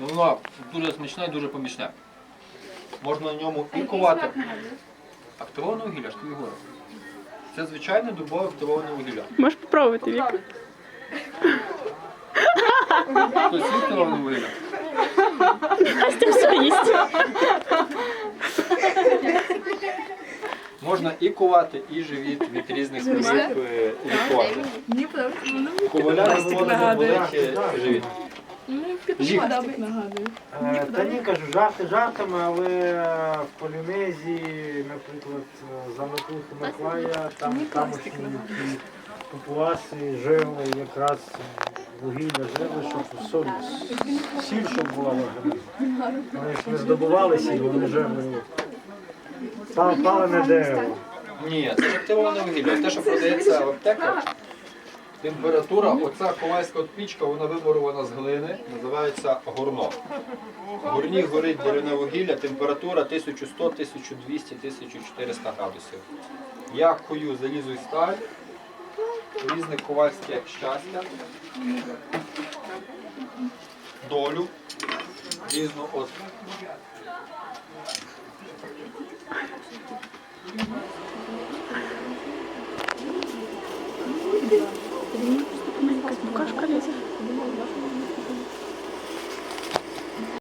Воно дуже смачне і дуже помічне. Можна на ньому і ковати. Активоване вугілля, ж тобі говорю. Це звичайне дубове активоване вугілля. Можеш попробувати, Віка. Хтось їсть активоване вугілля? Настя все їсть. Можна і ковати, і живіт від різних спосіб лікувати. Коваля виводить нагадує. болить е, живіт. Ну, Жік. пластик нагадує. Е, Та ні, кажу, жарти жартами, але в Полінезії, наприклад, за Метухи Миколая, там тамошні папуаси жили якраз вугілля жили, щоб соль, сіль, щоб була в організмі. Вони ж не здобували сіль, вони жили пал- палене дерево. Ні, це активоване вугілля. Те, що продається в аптеках, температура, оця ковальська пічка, вона вимурована з глини, називається горно. В горні горить деревне вугілля, температура 1100, 1200, 1400 градусів. Я кую залізу і сталь, різне ковальське щастя, долю, різну от. Букашка лізе.